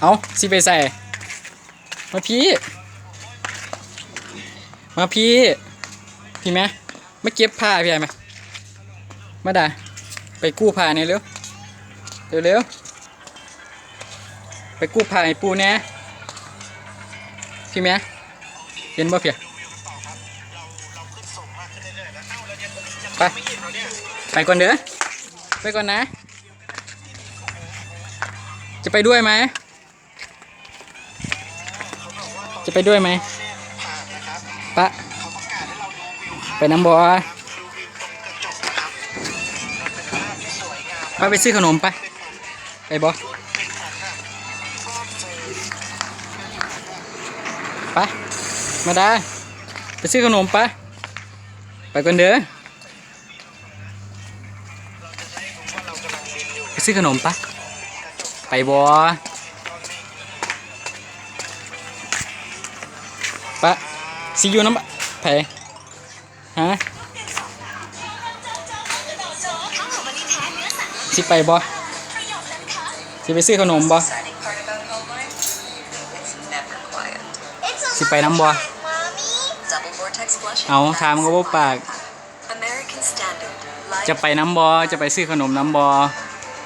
เอาสิไปใส่ มาพี่ มาพี่ พี่แม่มาเก็บผ้าพี่ไอ้ไหมมาด่าไปกู้ผ้าเนี่ยเร็ว เร็วเร็วไปกู้ผ้าให้ปูแหน่พี่แม่เห็นบ่เพียไปไปก่อนเด้อไปก่อนนะ จะไปด้วยไหม จะไปด้วยไหมปะไปน้ำบอไปไปซื้อขนมไปไปบอไปมาดาไปซื้อขนมไปไปก่อนเด้อไปซื้อขนมปะไปบอ ปะซีอยู่น้ำปะไผฮะสิไปบอสิไปซื้อขนมบอ exciting part about Hallmark? It's never quiet. สิไปน้ำบอ Double vortex flushing. เอาถามก็บ่ปาก American Standard. Life จะไปน้ำบอจะไปซื้อขนมน้ำบอ Hallmark